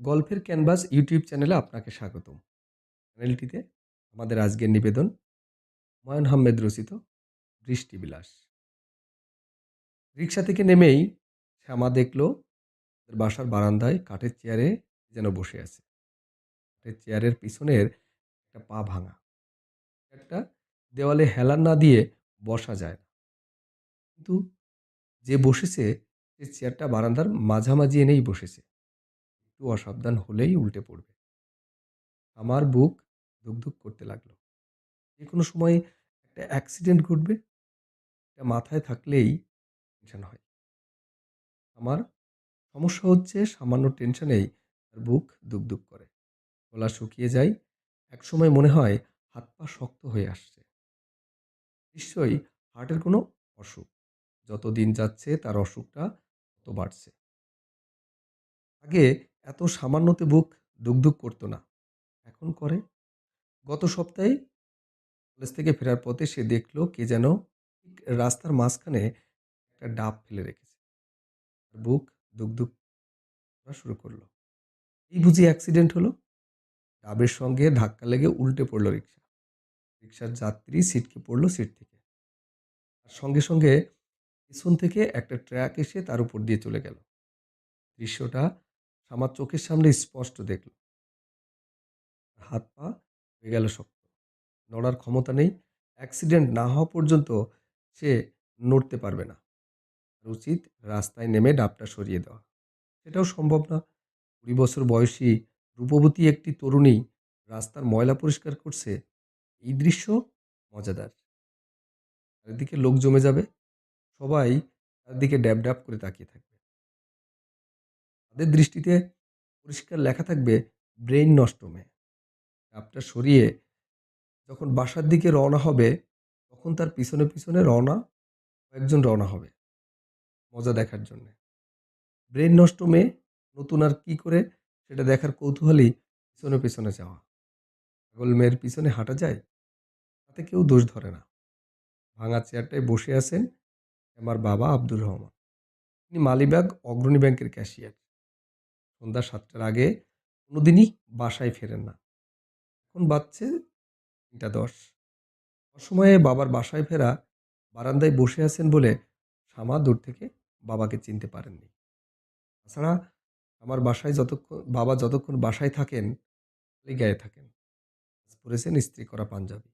গল্পের canvas YouTube চ্যানেলে আপনাকে স্বাগতম। চ্যানেলটিতে আমাদের আজকের নিবেদন, হুমায়ুন আহমেদ রচিত বৃষ্টিবিলাস রিক্সা থেকে নেমেই শ্যামা দেখল বাসার বারান্দায় কাঠের চেয়ারে যেন বসে আছে। কাঠের চেয়ারের পিছনের একটা পা ভাঙা। একটা দেওয়ালে হেলান না দিয়ে বসা যায় না। কিন্তু যে বসেছে, সে চেয়ারটা বারান্দার মাঝামাঝি এনেই বসেছে। একটু অসাবধান হলেই উল্টে পড়বে। আমার বুক ধুকধুক করতে লাগল। যে কোনো সময় একটা অ্যাক্সিডেন্ট ঘটবে, এটা মাথায় থাকলেই টেনশন হয়। আমার সমস্যা হচ্ছে সামান্য টেনশনেই তার বুক দুক করে। গলা শুকিয়ে যায়, একসময় মনে হয় হাত পা শক্ত হয়ে আসছে। নিশ্চয়ই হার্টের কোনো অসুখ। যত দিন যাচ্ছে তার অসুখটা তত বাড়ছে। আগে এত সামান্যতে বুক দুক করতো না। এখন করে। গত সপ্তাহে কলেজ থেকে ফেরার পথে সে দেখল কে যেন রাস্তার মাঝখানে একটা ডাব ফেলে রেখেছে। তার বুক দুক করা শুরু করল। এই বুঝি অ্যাক্সিডেন্ট হলো? ডাবের সঙ্গে ধাক্কা লেগে উল্টে পড়ল রিক্সা রিক্সার যাত্রী সিটকে পড়ল সিট থেকে। আর সঙ্গে সঙ্গে পিছন থেকে একটা ট্র্যাক এসে তার উপর দিয়ে চলে গেল। দৃশ্যটা আমার চোখের সামনে স্পষ্ট দেখল। হাত পা হয়ে গেল শক্ত। নড়ার ক্ষমতা নেই। অ্যাক্সিডেন্ট না হওয়া পর্যন্ত সে নড়তে পারবে না। উচিত রাস্তায় নেমে ডাবটা সরিয়ে দেওয়া। সেটাও সম্ভব না। কুড়ি বছর বয়সী রূপবতী একটি তরুণী রাস্তার ময়লা পরিষ্কার করছে। এই দৃশ্য মজাদার। চারিদিকে লোক জমে যাবে। সবাই তার দিকে ড্যাব ড্যাব করে তাকিয়ে থাকবে। তাদের দৃষ্টিতে পরিষ্কার লেখা থাকবে, ব্রেইন নষ্ট মেয়ে ডাবটা সরিয়ে যখন বাসার দিকে রওনা হবে, তখন তার পিছনে পিছনে রওনা, কয়েকজন রওনা হবে, মজা দেখার জন্যে। ব্রেন নষ্ট মেয়ে নতুন আর কি করে সেটা দেখার কৌতূহলী পিছনে পিছনে যাওয়া। পাগল মেয়ের পিছনে হাঁটা যায়, তাতে কেউ দোষ ধরে না। ভাঙা চেয়ারটায় বসে আছেন আমার বাবা আব্দুর রহমান। তিনি মালিবাগ অগ্রণী ব্যাংকের ক্যাশিয়ার। সন্ধ্যা সাতটার আগে কোনোদিনই বাসায় ফেরেন না। এখন বাজছে তিনটা দশ। অসময়ে বাবার বাসায় ফেরা বারান্দায় বসে আছেন বলে শামা দূর থেকে বাবাকে চিনতে পারেননি। তাছাড়া আমার বাসায় যতক্ষণ, বাবা যতক্ষণ বাসায় থাকেন, খালি গায়ে থাকেন। পরেছেন স্ত্রী করা পাঞ্জাবি।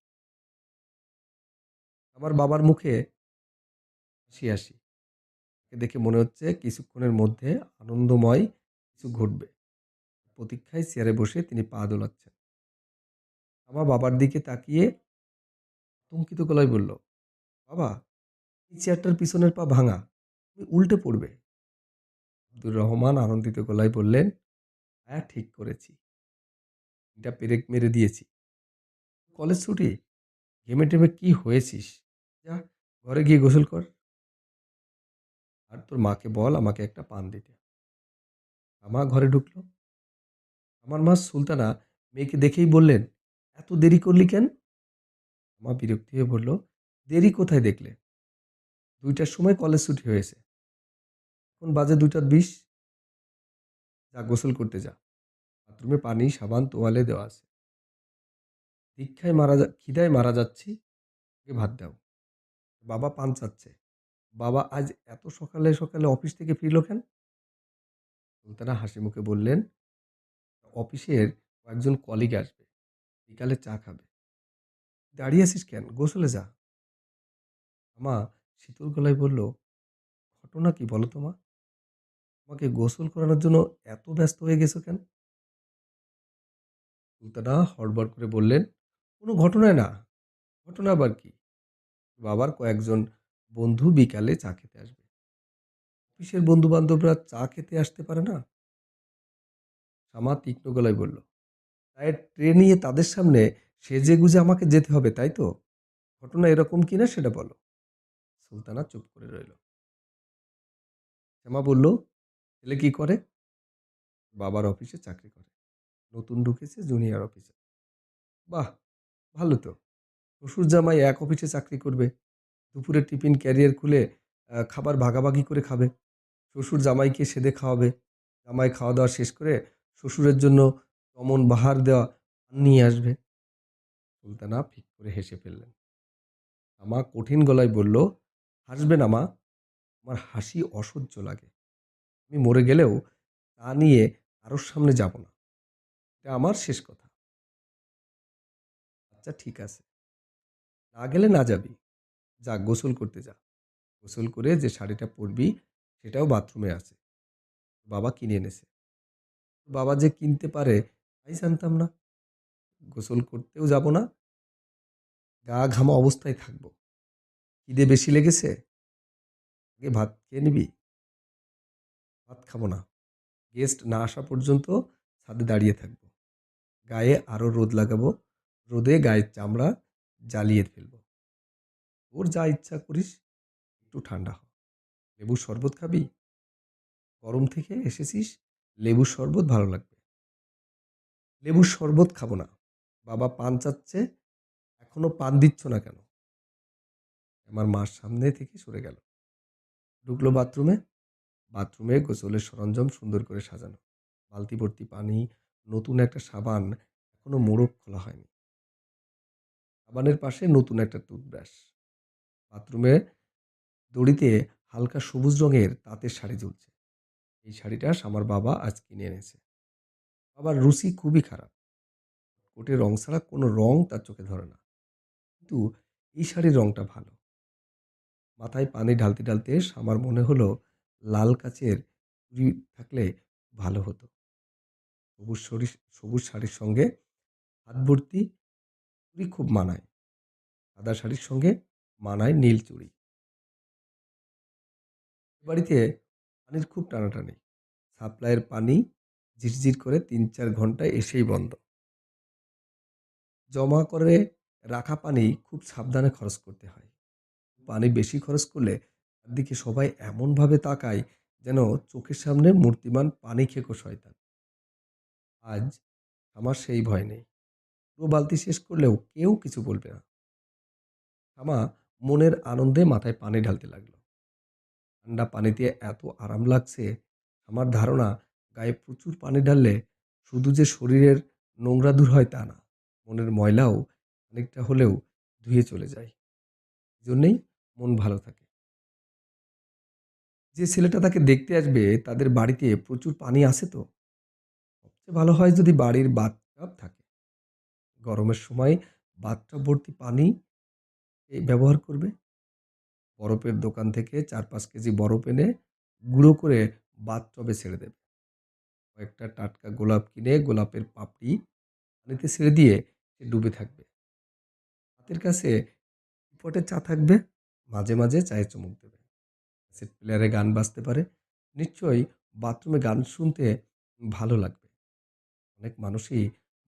আমার বাবার মুখে হাসি হাসি দেখে মনে হচ্ছে কিছুক্ষণের মধ্যে আনন্দময় কিছু ঘটবে। প্রতীক্ষায় চেয়ারে বসে তিনি পা দোলাচ্ছেন। আমার বাবার দিকে তাকিয়ে আতঙ্কিত গলায় বলল, বাবা, এই চেয়ারটার পিছনের পা ভাঙা, তুমি উল্টে পড়বে। আব্দুর রহমান আনন্দিত গলায় বললেন হ্যাঁ ঠিক করেছি। এটা পেরেক মেরে দিয়েছি। কলেজ ছুটি? ঘেমে টেমে কি হয়েছিস? যা, ঘরে গিয়ে গোসল কর। আর তোর মাকে বল, আমাকে একটা পান দিতে। আমা ঘরে ঢুকলো। আমার মা সুলতানা মেয়েকে দেখেই বললেন, এত দেরি করলি কেন? মা বিরক্তি হয়ে বলল, দেরি কোথায় দেখলে? দুইটার সময় কলেজ ছুটি হয়েছে। এখন বাজে দুইটার বিশ। যা গোসল করতে যা। বাথরুমে পানি, সাবান, তোয়ালে দেওয়া আছে। দীক্ষায় মারা যা, খিদায় মারা যাচ্ছি ওকে ভাত দাও বাবা পান চাচ্ছে। বাবা আজ এত সকালে সকালে অফিস থেকে ফিরল কেন? সুলতানা হাসি মুখে বললেন, অফিসের কয়েকজন কলিগ আসবে, বিকালে চা খাবে। দাঁড়িয়ে আছিস কেন? গোসলে যা। মা শীতল গলায় বলল, ঘটনা কি বলো তো মা? তোমাকে গোসল করানোর জন্য এত ব্যস্ত হয়ে গেছো কেন? সুলতানা হড়বড় করে বললেন, কোনো ঘটনায় না। ঘটনা আবার কি? বাবার কয়েকজন বন্ধু বিকালে চা খেতে আসবে। অফিসের বন্ধু বান্ধবরা চা খেতে আসতে পারে না? শামা তীক্ষ্ণ গলায় বলল তাই ট্রেন নিয়ে তাদের সামনে সেজে গুজে আমাকে যেতে হবে, তাই তো? ঘটনা এরকম কিনা সেটা বলো। সুলতানা চুপ করে রইল। শ্যামা বলল, ছেলে কি করে? বাবার অফিসে চাকরি করে। নতুন ঢুকেছে জুনিয়র অফিসে বাহ, ভালো তো। শ্বশুর জামাই এক অফিসে চাকরি করবে। দুপুরে টিফিন ক্যারিয়ার খুলে খাবার ভাগাভাগি করে খাবে। শ্বশুর জামাইকে সেদে খাওয়াবে। জামাই খাওয়া দাওয়া শেষ করে শ্বশুরের জন্য অমন বাহার দেওয়া নিয়ে আসবে। সুলতানা ফিক করে হেসে ফেললেন। আমা কঠিন গলায় বলল, হাসবে না মা, আমার হাসি অসহ্য লাগে। আমি মরে গেলেও তা নিয়ে কারোর সামনে যাব না। এটা আমার শেষ কথা। আচ্ছা ঠিক আছে। না গেলে না যাবি। যা গোসল করতে যা। গোসল করে যে শাড়িটা পরবি সেটাও বাথরুমে আছে। বাবা কিনে এনেছে। বাবা যে কিনতে পারে তাই জানতাম না। গোসল করতেও যাব না। গা ঘামা অবস্থায় থাকব। খিদে বেশি লেগেছে? আগে ভাত খেয়ে নিবি? ভাত খাব না। গেস্ট না আসা পর্যন্ত ছাদে দাঁড়িয়ে থাকব। গায়ে আরও রোদ লাগাবো। রোদে গায়ের চামড়া জ্বালিয়ে ফেলব। তোর যা ইচ্ছা করিস, একটু ঠান্ডা হ। লেবুর শরবত খাবি? গরম থেকে এসেছিস, লেবুর শরবত ভালো লাগবে। লেবুর শরবত খাব না। বাবা পান চাচ্ছে, এখনও পান দিচ্ছ না কেন? আমার মার সামনে থেকে সরে গেল। ঢুকলো বাথরুমে। বাথরুমে গোসলের সরঞ্জাম সুন্দর করে সাজানো। বালতি ভর্তি পানি, নতুন একটা সাবান, এখনও মোড়ক খোলা হয়নি। সাবানের পাশে নতুন একটা টুথব্রাশ। বাথরুমে দড়িতে হালকা সবুজ রঙের তাঁতের শাড়ি ঝুলছে। এই শাড়িটা আমার বাবা আজ কিনে এনেছে। বাবার রুচি খুবই খারাপ। কোটের রং ছাড়া কোনো রং তার চোখে ধরে না। কিন্তু এই শাড়ির রংটা ভালো। মাথায় পানি ঢালতে ঢালতে আমার মনে হলো লাল কাচের চুড়ি থাকলে ভালো হতো। সবুজ শরী সবুজ শাড়ির সঙ্গে হাত ভর্তি চুড়ি খুব মানায়। সাদা শাড়ির সঙ্গে মানায় নীল চুড়ি। বাড়িতে পানির খুব টানাটানি। সাপ্লাইয়ের পানি ঝিরঝির করে তিন চার ঘন্টায় এসেই বন্ধ। জমা করে রাখা পানি খুব সাবধানে খরচ করতে হয়। পানি বেশি খরচ করলে তার দিকে সবাই এমনভাবে তাকায় যেন চোখের সামনে মূর্তিমান পানি খেকো শয়তান। আজ আমার সেই ভয় নেই। পুরো বালতি শেষ করলেও কেউ কিছু বলবে না। আমা মনের আনন্দে মাথায় পানি ঢালতে লাগল। ঠান্ডা পানিতে এত আরাম লাগছে, আমার ধারণা গায়ে প্রচুর পানি ঢাললে শুধু যে শরীরের নোংরা দূর হয় তা না, মনের ময়লাও অনেকটা হলেও ধুয়ে চলে যায়। জন্যেই মন ভালো থাকে। যে ছেলেটা তাকে দেখতে আসবে, তাদের বাড়িতে প্রচুর পানি আসে তো? সবচেয়ে ভালো হয় যদি বাড়ির বাথটাব থাকে। গরমের সময় বাথটাব ভর্তি পানি ব্যবহার করবে? বরফের দোকান থেকে চার পাঁচ কেজি বরফ এনে গুঁড়ো করে বাথটবে ছেড়ে দেবে। কয়েকটা টাটকা গোলাপ কিনে গোলাপের পাপড়ি পানিতে ছেড়ে দিয়ে সে ডুবে থাকবে। হাতের কাছে পটে চা থাকবে, মাঝে মাঝে চায়ে চুমুক দেবে। সেট প্লেয়ারে গান বাজতে পারে, নিশ্চয়ই বাথরুমে গান শুনতে ভালো লাগবে। অনেক মানুষই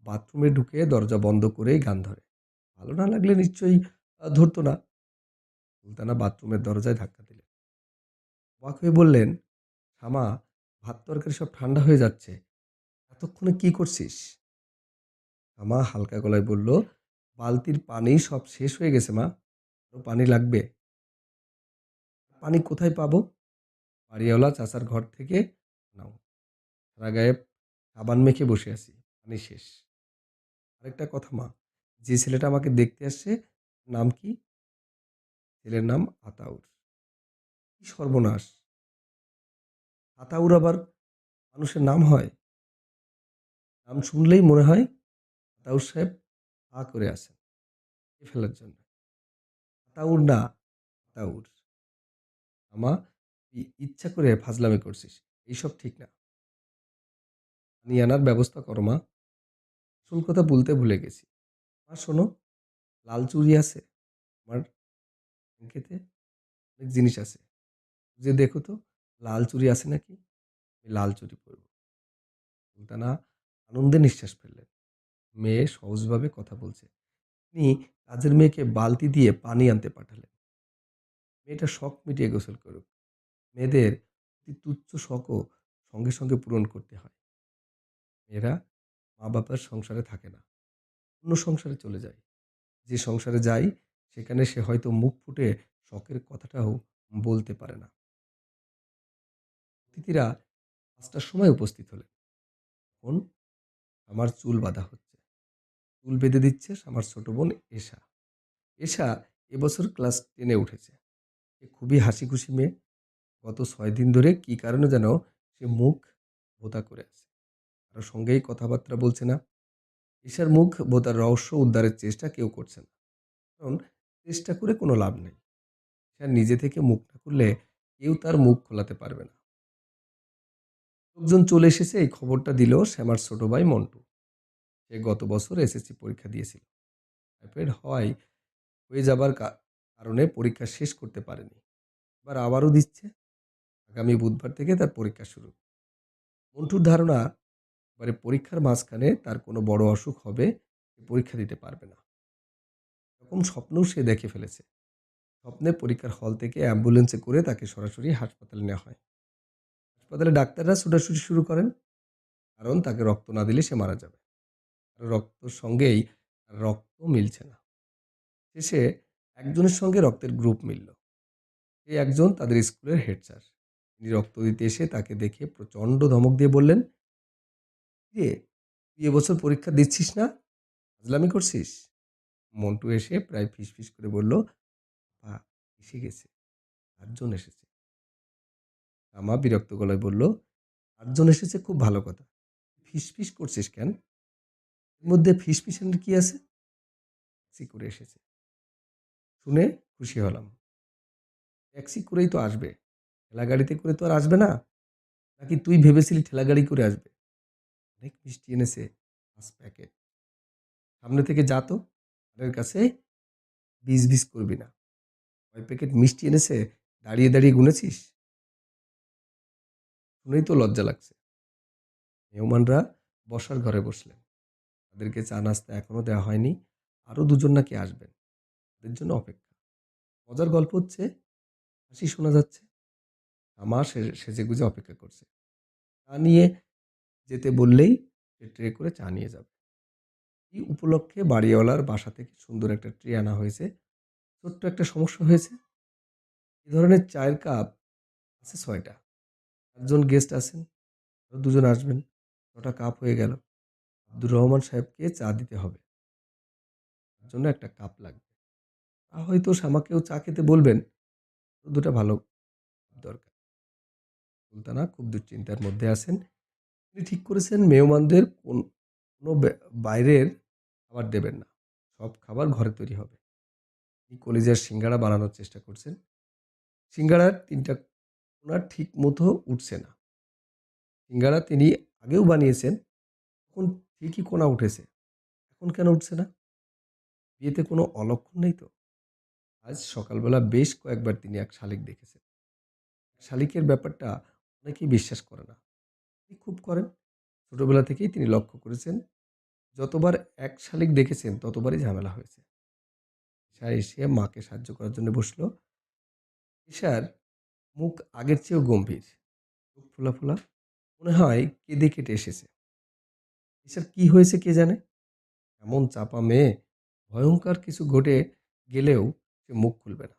বাথরুমে ঢুকে দরজা বন্ধ করেই গান ধরে। ভালো না লাগলে নিশ্চয়ই ধরতো না। সুলতানা বাথরুমের দরজায় ধাক্কা দিলেন। অবাক হয়ে বললেন, শামা, ভাত তরকারি সব ঠান্ডা হয়ে যাচ্ছে। এতক্ষণে কি করছিস? শামা হালকা গলায় বলল, বালতির পানি সব শেষ হয়ে গেছে মা। আরও পানি লাগবে। পানি কোথায় পাবো? বাড়িওয়ালা চাচার ঘর থেকে, নাও। সারা গায়ে সাবান মেখে বসে আছি। পানি শেষ। আরেকটা কথা মা, যে ছেলেটা আমাকে দেখতে আসছে নাম কি? ছেলের নাম আতাউর। সর্বনাশ। আতাউর আবার মানুষের নাম হয়? নাম শুনলেই মনে হয় আতাউর সাহেব আ করে আছেন। ফেলার জন্য? আতাউর না, আতাউর। আমা, তুই ইচ্ছা করে ফাজলামি করছিস, এইসব ঠিক না। পানি আনার ব্যবস্থা করো, মা। আসল কথা বলতে ভুলে গেছি। মা, শোনো, লাল চুরি আছে। আমার ব্যাংকেতে অনেক জিনিস আছে। যে দেখো তো, লাল চুরি আছে নাকি? আমি লাল চুরি পরব। সুলতানা আনন্দে নিঃশ্বাস ফেললেন। মেয়ে সহজভাবে কথা বলছে। তিনি কাজের মেয়েকে বালতি দিয়ে পানি আনতে পাঠালেন। মেয়েটা শখ মিটিয়ে গোসল করুক। মেয়েদের অতি তুচ্ছ শখও সঙ্গে সঙ্গে পূরণ করতে হয়। মেয়েরা মা বাবার সংসারে থাকে না। অন্য সংসারে চলে যায়। যে সংসারে যায় সেখানে সে হয়তো মুখ ফুটে শখের কথাটাও বলতে পারে না। অতিথিরা পাঁচটার সময় উপস্থিত হলেন। তখন আমার চুল বাঁধা হচ্ছে। চুল বেঁধে দিচ্ছে আমার ছোট বোন এশা। এশা এবছর ক্লাস টেনে উঠেছে। সে খুবই হাসি খুশি মেয়ে। গত ছয় দিন ধরে কী কারণে যেন সে মুখ ভোতা করে আছে? কারোর সঙ্গেই কথাবার্তা বলছে না। এশার মুখ ভোতার রহস্য উদ্ধারের চেষ্টা কেউ করছে না। কারণ চেষ্টা করে কোনো লাভ নেই। সে নিজে থেকে মুখ না খুললে কেউ তার মুখ খোলাতে পারবে না। লোকজন চলে এসেছে, এই খবরটা দিল শ্যামার ছোট ভাই মন্টু। সে গত বছর এসএসসি পরীক্ষা দিয়েছিল। টাইফয়েড হয়, হয়ে যাবার কারণে পরীক্ষা শেষ করতে পারেনি। এবার আবারও দিচ্ছে। আগামী বুধবার থেকে তার পরীক্ষা শুরু। মন্টুর ধারণা, এবারে পরীক্ষার মাঝখানে তার কোনো বড় অসুখ হবে পরীক্ষা দিতে পারবে না। এরকম স্বপ্নও সে দেখে ফেলেছে। স্বপ্নে পরীক্ষার হল থেকে অ্যাম্বুলেন্সে করে তাকে সরাসরি হাসপাতালে নেওয়া হয়। হাসপাতালে ডাক্তাররা ছুটাছুটি শুরু করেন, কারণ তাকে রক্ত না দিলে সে মারা যাবে। আর রক্তর সঙ্গেই রক্ত মিলছে না। শেষে একজনের সঙ্গে রক্তের গ্রুপ মিলল। এই একজন তাদের স্কুলের হেড স্যার। তিনি রক্ত দিতে এসে তাকে দেখে প্রচণ্ড ধমক দিয়ে বললেন রে তুই এবছর পরীক্ষা দিচ্ছিস না? ফাজলামি করছিস? মন্টু এসে প্রায় ফিস ফিস করে বলল পা এসে গেছে। আটজন এসেছে। আমা বিরক্ত গলায় বলল, আটজন এসেছে খুব ভালো কথা। ফিস ফিস করছিস কেন? এর মধ্যে ফিস ফিসের কি আছে? ট্যাক্সি করে এসেছে। শুনে খুশি হলাম। ট্যাক্সি করেই তো আসবে। ঠেলা গাড়িতে করে তো আর আসবে না। নাকি তুই ভেবেছিলি ঠেলা গাড়ি করে আসবে? অনেক মিষ্টি এনেছে, পাঁচ প্যাকেট। সামনে থেকে যা তো। তাদের কাছে বিষ বিষ করবি না। কয় প্যাকেট মিষ্টি এনেছে, দাঁড়িয়ে দাঁড়িয়ে গুনেছিস? শুনেই তো লজ্জা লাগছে। মেহমানরা বসার ঘরে বসলেন। তাদেরকে চা নাস্তা এখনও দেওয়া হয়নি, আরও দুজন নাকি আসবেন। তাদের জন্য অপেক্ষা। মজার গল্প হচ্ছে, হাসি শোনা যাচ্ছে। আমার সেজে গুজে অপেক্ষা করছে। চা নিয়ে যেতে বললেই ট্রে করে চা নিয়ে যাবে। এই উপলক্ষে বাড়িওয়ালার বাসা থেকে সুন্দর একটা ট্রে আনা হয়েছে। ছোট্ট একটা সমস্যা হয়েছে। এ ধরনের চায়ের কাপ আছে ছয়টা। একজন গেস্ট আছেন আরও দুজন আসবেন। ছটা কাপ হয়ে গেল। আব্দুর রহমান সাহেবকে চা দিতে হবে। তার জন্য একটা কাপ লাগবে। তা হয়তো শ্যামাকেও চা খেতে বলবেন। দুটা ভালো দরকার। সুলতানা খুব দুশ্চিন্তার মধ্যে আছেন। তিনি ঠিক করেছেন, মেহমানদের কোনো বাইরের খাবার দেবেন না। সব খাবার ঘরে তৈরি হবে। তিনি কলিজার সিঙ্গাড়া বানানোর চেষ্টা করছেন। সিঙ্গাড়ার তিনটা ওনার ঠিক মতো উঠছে না। সিঙ্গাড়া তিনি আগেও বানিয়েছেন, তখন ঠিকই কোনা উঠেছে। এখন কেন উঠছে না? বিয়েতে কোনো অলক্ষণ নেই তো? আজ সকালবেলা বেশ কয়েকবার তিনি এক শালিক দেখেছেন। শালিকের ব্যাপারটা অনেকেই বিশ্বাস করে না। তিনি খুব করেন। ছোটবেলা থেকেই তিনি লক্ষ্য করেছেন যতবার এক শালিক দেখেছেন, ততবারই ঝামেলা হয়েছে। ঈশা এসে মাকে সাহায্য করার জন্য বসল। ঈশার মুখ আগের চেয়েও গম্ভীর। চোখ ফোলা ফোলা, মনে হয় কেঁদে কেটে এসেছে। ঈশার কি হয়েছে কে জানে? এমন চাপা মেয়ে, ভয়ঙ্কর কিছু ঘটে গেলেও সে মুখ খুলবে না।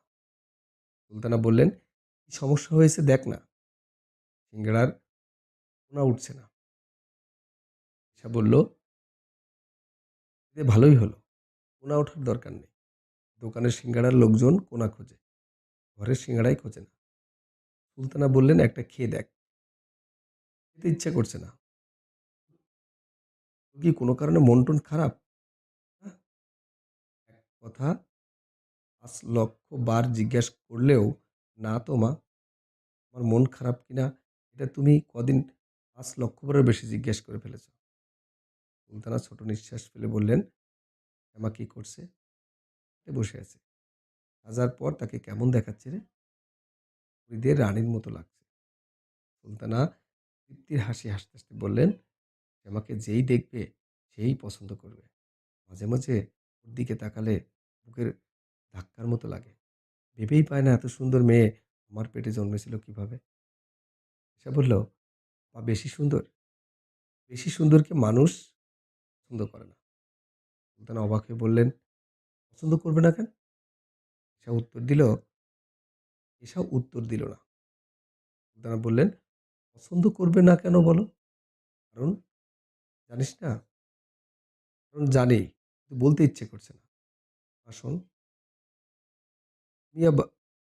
সুলতানা বললেন, কি সমস্যা হয়েছে দেখ না। সিঙ্গাড়ার উঠছে না। ঈশা বলল এতে ভালোই হলো। কোনা ওঠার দরকার নেই। দোকানের সিঙ্গাড়ার লোকজন কোনা খোঁজে। ঘরের সিঙ্গাড়াই খোঁজে না। সুলতানা বললেন, একটা খেয়ে দেখ। খেতে ইচ্ছে করছে না। কি, কোনো কারণে মন টন খারাপ? হ্যাঁ? কথা, পাঁচ লক্ষ বার জিজ্ঞাসা করলেও, না তো মা, আমার মন খারাপ কিনা এটা তুমি কদিন, পাঁচ লক্ষ বারের বেশি জিজ্ঞেস করে ফেলেছ। সুলতানা ছোট নিঃশ্বাস ফেলে বললেন শ্যামা কি করছে? বসে আছে। সাজার পর তাকে কেমন দেখাচ্ছে রে? হৃদয়ের রানীর মতো লাগছে। সুলতানা তৃপ্তির হাসি হাসতে হাসতে বললেন শ্যামাকে যেই দেখবে, সেই পছন্দ করবে। মাঝে মাঝে ওর দিকে তাকালে বুকের ধাক্কার মতো লাগে। ভেবেই পায় না, এত সুন্দর মেয়ে আমার পেটে জন্মেছিল কীভাবে? সে বলল বা বেশি সুন্দর। বেশি সুন্দরকে মানুষ পছন্দ করে না সুলতানা অবাক হয়ে বললেন, পছন্দ করবে না কেন সে উত্তর দিল, এসব উত্তর দিল না সুলতানা বললেন, পছন্দ করবে না কেন বলো কারণ জানিস না? কারণ জানি, কিন্তু বলতে ইচ্ছে করছে না। শোন, মিয়া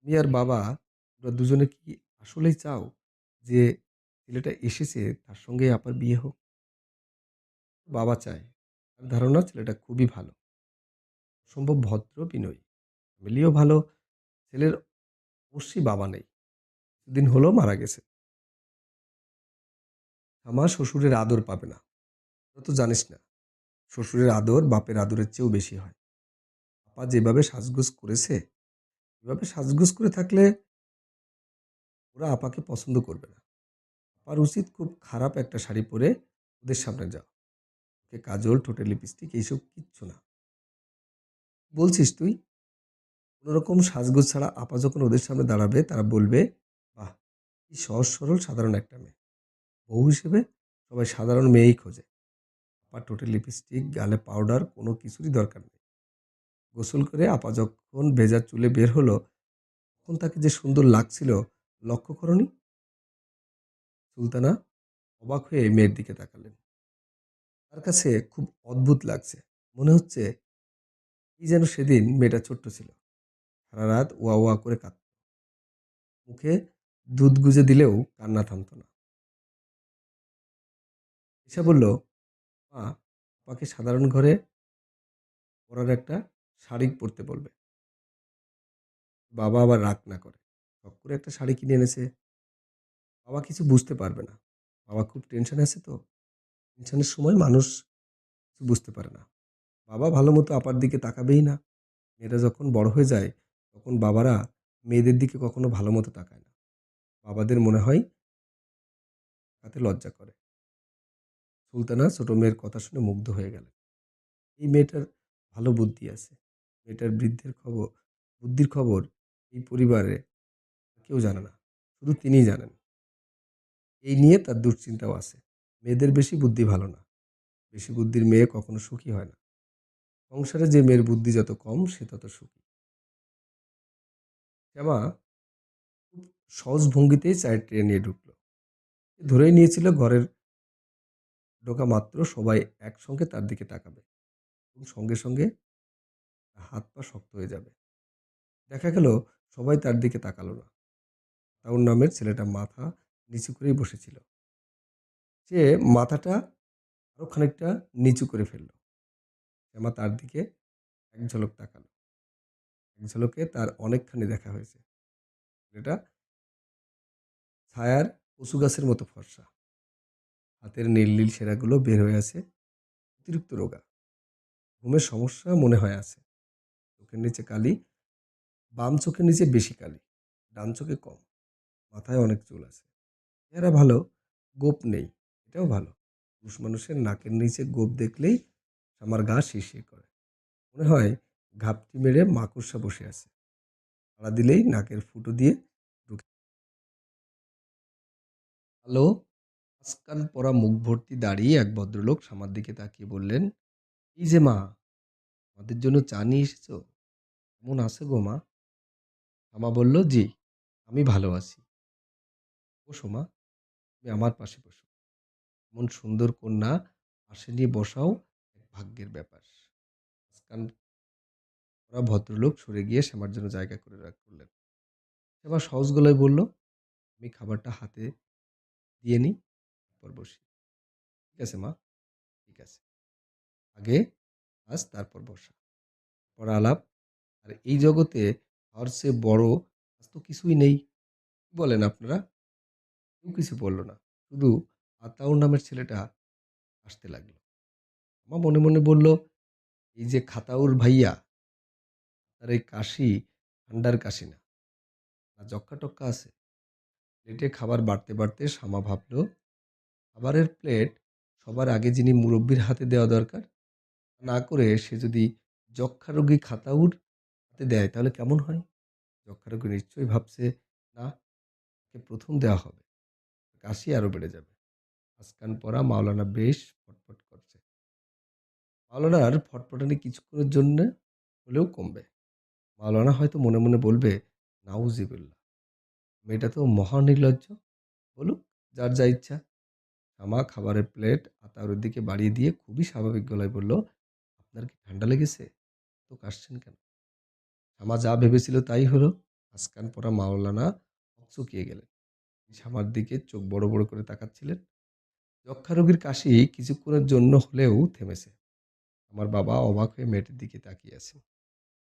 মিয়ার বাবা তোমরা দুজনে কি আসলেই চাও যে ছেলেটা এসেছে, তার সঙ্গে আপার বিয়ে হোক? বাবা চায়। ধারণা ছেলেটা খুবই ভালো। অসম্ভব ভদ্র, বিনয়ী। ফ্যামিলিও ভালো। ছেলের অবশ্যই বাবা নেই। কিছুদিন হলো মারা গেছে। আমার শ্বশুরের আদর পাবে না। তো জানিস না। শ্বশুরের আদর বাপের আদরের চেয়েও বেশি হয়। আপা যেভাবে সাজগোজ করেছে, এভাবে সাজগোজ করে থাকলে ওরা আপাকে পছন্দ করবে না। আপার উচিত খুব খারাপ একটা শাড়ি পরে ওদের সামনে যাওয়া। ওকে কাজল, ঠোঁটে লিপস্টিক এইসব কিচ্ছু না। বলছিস তুই? কোনোরকম সাজগোজ ছাড়া আপা যখন ওদের সামনে দাঁড়াবে তারা বলবে, বাহ! কি সহজ সরল সাধারণ একটা মেয়ে। বউ হিসেবে সবাই সাধারণ মেয়েই খোঁজে। আপার ঠোঁটে লিপস্টিক, গালে পাউডার কোনো কিছুরই দরকার নেই। গোসল করে আপা যখন ভেজা চুলে বের হলো, তখন তাকে যে সুন্দর লাগছিল লক্ষ্য করোনি? সুলতানা অবাক হয়ে মেয়ের দিকে তাকালেন। তার কাছে খুব অদ্ভুত লাগছে। মনে হচ্ছে এই যেন সেদিন মেয়েটা ছোট্ট ছিল। সারা রাত ওয়া ওয়া করে কাঁদত। মুখে দুধ গুজে দিলেও কান্না থামত না। ঈশা বলল, মা আপাকে সাধারণ ঘরে পরার একটা শাড়ি পরতে বলবে। বাবা আবার রাগ না করে। শখ করে একটা শাড়ি কিনে এনেছে। বাবা কিছু বুঝতে পারবে না। বাবা খুব টেনশনে আছে তো। টেনশনের সময় মানুষ বুঝতে পারে না। বাবা ভালো মতো আপার দিকে তাকাবেই না। মেয়েরা যখন বড় হয়ে যায়, তখন বাবারা মেয়েদের দিকে কখনো ভালো মতো তাকায় না। বাবাদের মনে হয় তাতে লজ্জা করে। সুলতানা ছোট মেয়ের কথা শুনে মুগ্ধ হয়ে গেলেন। এই মেয়েটার ভালো বুদ্ধি আছে। মেয়েটার বৃদ্ধের খবর, বুদ্ধির খবর এই পরিবারে কেউ জানে না। শুধু তিনিই জানেন। এই নিয়ে তার দুশ্চিন্তাও আছে। মেয়েদের বেশি বুদ্ধি ভালো না। বেশি বুদ্ধির মেয়ে কখনো সুখী হয় না। সংসারে যে মেয়ের বুদ্ধি যত কম, সে তত সুখী। শ্যামা খুব সহজ ভঙ্গিতেই চায়ের ট্রে নিয়ে ঢুকল। ধরেই নিয়েছিল ঘরের ঢোকা মাত্র, সবাই একসঙ্গে তার দিকে তাকাবে এবং সঙ্গে সঙ্গে হাত পা শক্ত হয়ে যাবে। দেখা গেল, সবাই তার দিকে তাকালো না। আতাউর নামের ছেলেটা মাথা নিচু করেই বসেছিল। সে মাথাটা আরও খানিকটা নিচু করে ফেলল। শ্যামা তার দিকে এক ঝলক তাকালো। এক ঝলকে তার অনেকখানি দেখা হয়েছে। এটা ছায়ার কচু গাছের মতো ফর্সা। হাতের নীল নীল সেরাগুলো বের হয়ে আছে। অতিরিক্ত রোগা। ঘুমের সমস্যা মনে হয় আছে। চোখের নিচে কালি। বাম চোখের নিচে বেশি কালি। ডান চোখে কম। মাথায় অনেক চুল আছে। চেহারা ভালো, গোপ নেই। এটাও ভালো। পুরুষ মানুষের নাকের নিচে গোপ দেখলেই আমার গা শিরশির করে। মনে হয় ঘাপটি মেরে মাকড়সা বসে আছে। তাড়া দিলেই নাকের ফুটো দিয়ে ঢুকে হ্যালো? মাঝখান পরা মুখ ভর্তি দাঁড়িয়ে এক ভদ্রলোক সামার দিকে তাকিয়ে বললেন, এই যে মা, আমাদের জন্য চা নিয়ে এসেছ? কেমন আছো গো মা? শ্যামা বলল, জি, আমি ভালো আছি। বসো মা, তুমি আমার পাশে বসো। এমন সুন্দর কন্যা নিয়ে বসাও এক ভাগ্যের ব্যাপার। পরা ভদ্রলোক সরে গিয়ে শ্যামার জন্য জায়গা করে রাখ করলেন। শ্যামা সহজ গলায় বলল, আমি খাবারটা হাতে দিয়ে নিই, তারপর বসি। ঠিক আছে মা, ঠিক আছে। আগে আজ তারপর বসা। পর আলাপ। আর এই জগতে হওয়ার সে বড় কাজ তো কিছুই নেই। বলেন আপনারা? কেউ কিছু বলল না। শুধু আতাউর নামের ছেলেটা আসতে লাগল। মা মনে মনে বলল, এই যে খাতাউর ভাইয়া, তার এই কাশি ঠান্ডার কাশি না। না যক্কা-টক্কা আছে। প্লেটে খাবার বাড়তে বাড়তে শ্যামা ভাবল, খাবারের প্লেট সবার আগে যিনি মুরব্বীর হাতে দেওয়া দরকার, না করে সে যদি যক্ষ্মা রোগী খাতাউর হাতে দেয় তাহলে কেমন হয়? যক্ষ্মা রোগী নিশ্চয়ই ভাবছে, না, প্রথম দেওয়া হবে। কাশি আরও বেড়ে যাবে। আসকান পরা মাওলানা বেশ ফটফট করছে। মাওলানার ফটফটানি কিছুক্ষণের জন্য হলেও কমবে। মাওলানা হয়তো মনে মনে বলবে, নাউজিবুল্লাহ, মেয়েটা তো মহানির্লজ্জ। বলুক, যার যা ইচ্ছা। আমা খাবারের প্লেট আতাউরের দিকে বাড়িয়ে দিয়ে খুবই স্বাভাবিক গলায় বলল, আপনার কি ঠান্ডা লেগেছে? তো কাশছেন কেন? শামা যা ভেবেছিল তাই হলো। আসকান পরা মাওলানা চকিয়ে গেলেন। সামার দিকে চোখ বড় বড় করে তাকাচ্ছিলেন। যক্ষা রোগীর কাশি কিছুক্ষণের জন্য হলেও থেমেছে। আমার বাবা অবাক হয়ে মেয়েটির দিকে তাকিয়ে আছে